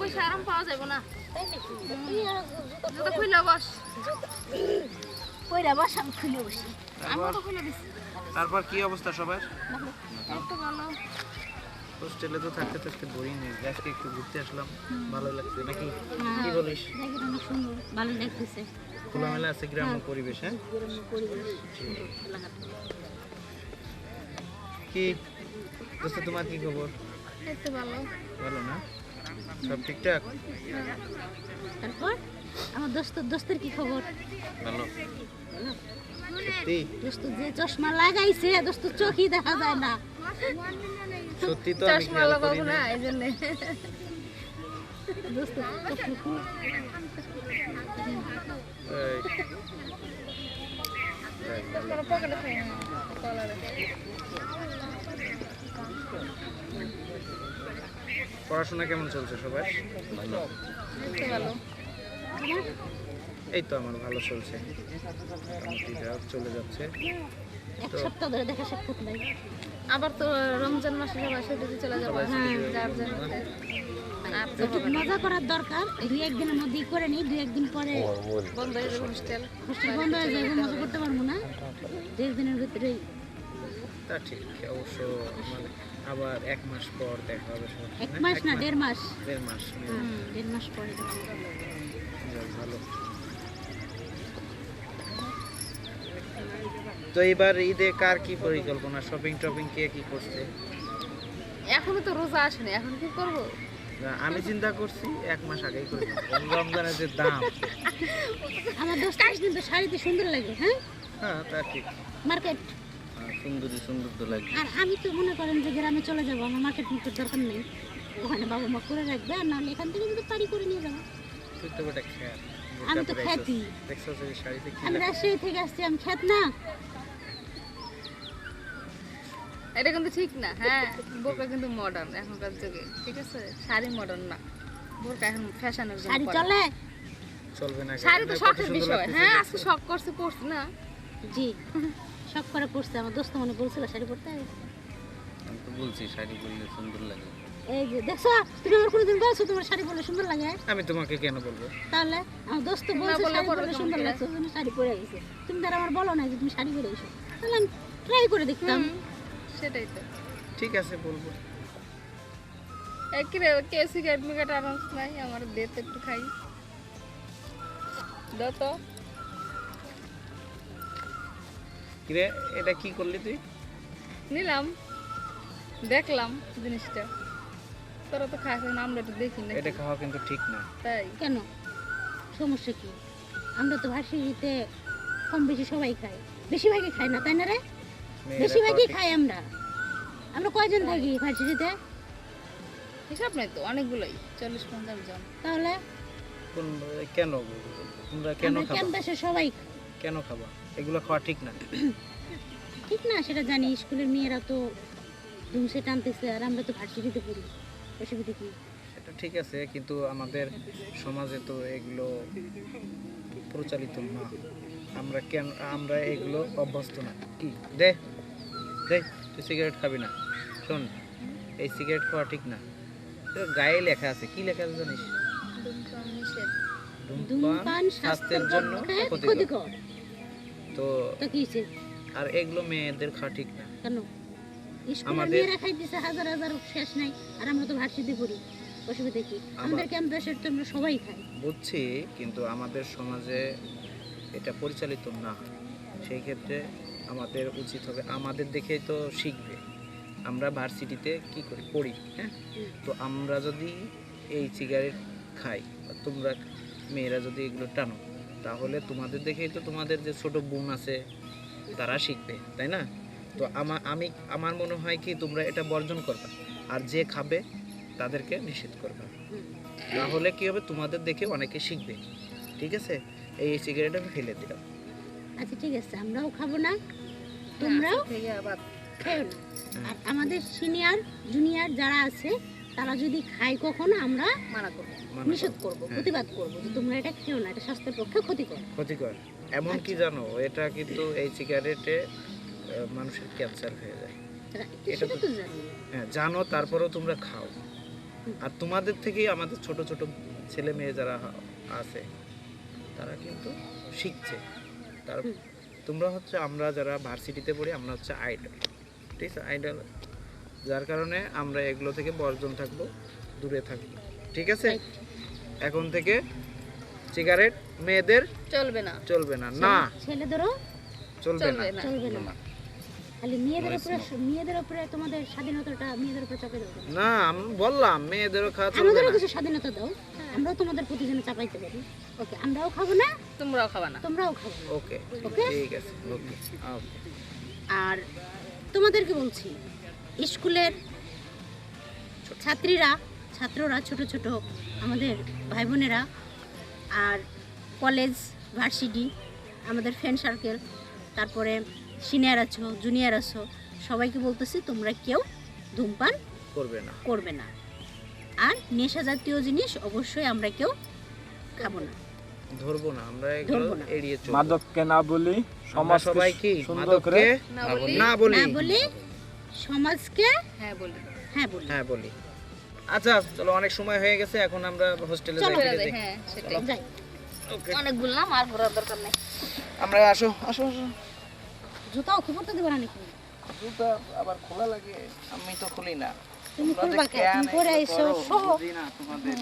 বসে আরাম পাওয়া যাবে না। জুতো বস। বস আমি বসি। আমি তারপর তো কি অবস্থা সবার? একটু ভালো। হোস্টেলে তো থাকতে থাকতে বোরিং হয়ে গেছে। আজকে একটু ঘুরতে আসলাম ভালো লাগছে। নাকি কি বলিস? সুন্দর ভালো লাগতেছে। খোলামেলা আছে গ্রাম্য পরিবেশ হ্যাঁ। কি? দোস্ত তোমার কি খবর? ভালো। ভালো না? সব ঠিকঠাক? তারপর? আমার দোস্ত দোস্তের কি খবর? ভালো। সত্যি? দোস্ত যে চশমা লাগাইছে দোস্ত চোখই দেখা যায় না। সত্যি তো আমি চশমা খেয়াল লাগাবো করি না না এই। জন্য দোস্ত। পকেটে খাই না পড়াশোনা কেমন চলছে সবার? ভালো এই তো আমার ভালো চলছে। চলে যাচ্ছে। এক সপ্তাহ ধরে দেখা সাক্ষাৎ নাই। আবার তো রমজান মাসে সবাই সেদিকে চলে যাব। হ্যাঁ যার যার একটু মজা করার দরকার। দুই একদিনের মধ্যেই করে নিই দুই একদিন পরে বন্ধ হয়ে যাবে হোস্টেল হোস্টেল বন্ধ হয়ে যাবে মজা করতে পারব না। দুই একদিনের ভিতরেই তা ঠিক অবশ্য মানে আবার এক মাস পর দেখা হবে এক মাস না দেড় মাস। দেড় মাস দেড় মাস পরে ভালো। তো এবার ঈদে কার কি পরিকল্পনা? শপিং টপিং কে কি করছে? এখনও তো রোজা আসেনি এখন কি করব? আমি চিন্তা করছি এক মাস আগেই করে। রমজানের যে দাম। আমার দোস্ত কিন্তু শাড়িতে সুন্দর লাগে হ্যাঁ? হ্যাঁ তা ঠিক। মার্কেট। হ্যাঁ, সুন্দরী সুন্দর তো লাগে। আর আমি তো মনে করেন যে গ্রামে চলে যাব আমার মার্কেট মুখের দরকার নেই। ওখানে বাবা মা করে রাখবে আর নাহলে এখান থেকে যদি পারি করে নিয়ে যাব। তুই তো বেটা খ্যাত। আমি তো খ্যাতি। আমি? রাজশাহী থেকে আসছি আমি খ্যাত না। এটা কিন্তু ঠিক না হ্যাঁ বোরকা কিন্তু মডার্ন এখনকার যুগে ঠিক আছে? শাড়ি মডার্ন না বোরকা এখন ফ্যাশনের জন্য শাড়ি চলে? চলবে না শাড়ি তো শখের বিষয় হ্যাঁ? আজকে শখ করছে পড়ছি না। জি। সব করে পড়ছে আমার দোস্ত মনে বলছিল শাড়ি পরতে। আমি তো বলছি শাড়ি পরলে সুন্দর লাগে। এই যে দেখছ তুমি আমার কোনোদিন বলছো তোমার শাড়ি পরলে সুন্দর লাগে? আমি তোমাকে কেন বলব? তাহলে আমার দোস্ত বলছে শাড়ি পরে পরলে সুন্দর লাগছে ওই জন্য শাড়ি পরে গেছে। তুমি তার আমার বলো না যে তুমি শাড়ি পরে এসো। তাহলে আমি ট্রাই করে দেখতাম। সেটাই তো। ঠিক আছে বলব। এই রে কে সিগারেট মিগারেট আরামস নাই? আমার দে একটু খাই। দাও তো। কিরে এটা কি করলি তুই? নিলাম। দেখলাম জিনিসটা। তোরা তো খাস এখন আমরা একটু দেখি না এটা খাওয়া কিন্তু ঠিক না। তাই। কেন? সমস্যা কি? আমরা তো ভার্সিটিতে কম বেশি সবাই খাই। বেশিরভাগই খাই না তাই না রে? বেশিরভাগই খাই আমরা। আমরা কয়জন থাকি ভার্সিটিতে? হিসাব নাই তো অনেকগুলোই। চল্লিশ পঞ্চাশ জন। তাহলে? কোন কেন? তোমরা কেন ক্যাম্পাসে সবাই খাই। কেন খাবা? এগুলো খাওয়া ঠিক না। ঠিক না সেটা জানি। স্কুলের মেয়েরা তো ধুমসে টানতেছে আর আমরা তো ভার্সিটিতে পড়ি অসুবিধা কি? সেটা ঠিক আছে কিন্তু আমাদের সমাজে তো এগুলো প্রচলিত না। আমরা কেন আমরা এগুলো অভ্যস্ত না। কি? দে দে তুই সিগারেট খাবি না। শোন এই সিগারেট খাওয়া ঠিক না। গায়ে লেখা আছে কি লেখা আছে জানিস? ধূমপান স্বাস্থ্যের জন্য ক্ষতিকর। ক্ষতিকর। তো? আর এগুলো মেয়েদের খাওয়া ঠিক না। কেন? আমাদের- খাইতেছে হাজার হাজার শেষ নাই আর আমরা তো ভার্সিটি পড়ি। অসুবিধা কি? আমাদের ক্যাম্পাসের সবাই খাই। বুঝছি কিন্তু আমাদের সমাজে এটা পরিচালিত না। সেই ক্ষেত্রে আমাদের উচিত হবে আমাদের দেখেই তো শিখবে। আমরা ভার্সিটিতে কি করি? পড়ি হ্যাঁ? তো আমরা যদি এই সিগারেট খাই তোমরা মেয়েরা যদি এগুলো টানো তাহলে তোমাদের দেখেই তো তোমাদের যে ছোট বোন আছে তারা শিখবে তাই না? তো আমার আমি আমার মনে হয় কি তোমরা এটা বর্জন করবে। আর যে খাবে তাদেরকে নিষেধ করবে। তাহলে কি হবে তোমাদের দেখে অনেকে শিখবে। ঠিক আছে? এই সিগারেট আমি ফেলে দিলাম। আচ্ছা ঠিক আছে আমরাও খাব না তোমরাও খেও না। আর আমাদের সিনিয়র জুনিয়র যারা আছে তারা যদি খায় কখনো আমরা মানা করব। নিষেধ করব হ্যাঁ। প্রতিবাদ করব যে তোমরা এটা খেও না এটা স্বাস্থ্যের পক্ষে ক্ষতিকর। ক্ষতিকর। এমন কি জানো এটা কিন্তু এই সিগারেটে মানুষের ক্যান্সার হয়ে যায়। এটা তো- হ্যাঁ জানো তারপরেও তোমরা খাও। আর তোমাদের থেকেই আমাদের ছোট ছোট ছেলে মেয়ে যারা আছে তারা কিন্তু শিখছে। তার তোমরা হচ্ছে আমরা যারা ভার্সিটিতে পড়ি আমরা হচ্ছে আইডল ঠিক আছে? আইডল যার কারণে আমরা এগুলো থেকে বর্জন থাকব দূরে থাকব। ঠিক আছে? এখন থেকে সিগারেট মেয়েদের চলবে না। চলবে না। না। ছেলেদেরও চলবে না। চলবে না। চলবে না। না। মেয়েদের উপরে মেয়েদের উপরে তোমাদের স্বাধীনতাটা মেয়েদের উপরে চাপাই দেবো না আমি বললাম মেয়েদেরও খাওয়া চলবে আমাদেরও কিছু স্বাধীনতা দাও। আমরাও তোমাদের প্রতি যেন চাপাইতে পারি। ওকে আমরাও খাব না? তোমরাও খাবা না। তোমরাও খাব ওকে ওকে? ঠিক আছে। ওকে ওকে। আর তোমাদেরকে বলছি স্কুলের ছাত্রীরা ছাত্ররা ছোট ছোট আমাদের ভাই বোনেরা আর কলেজ ভার্সিটি আমাদের ফ্রেন্ড সার্কেল তারপরে সিনিয়র আছো জুনিয়র আছো সবাইকে বলতেছি তোমরা কেউ ধূমপান করবে না। করবে না। আর নেশা জাতীয় জিনিস অবশ্যই আমরা কেউ খাব না। ধরবো না আমরা এগুলো ধরবো না। এড়িয়ে চলবো। মাদককে না বলি সমাজ সবাই কি সুন্দর করে মাদককে না বলি? না বলি সমাজকে হ্যাঁ বলি। হ্যাঁ বলি। হ্যাঁ বলি। আচ্ছা চলো অনেক সময় হয়ে গেছে এখন আমরা হোস্টেলে যাই আছে? হ্যাঁ সেটাই যাই। অনেক ঘুরলাম আর ঘোরার দরকার নেই। আমরা আসো আসো আসো। জুতাও কি পড়তে দেবা না নাকি? জুতা আবার খোলা লাগে আমি তো খুলি না। তুমি খুলবা কে? কেন পরে আইছো সহ। বুঝি না তোমাদের।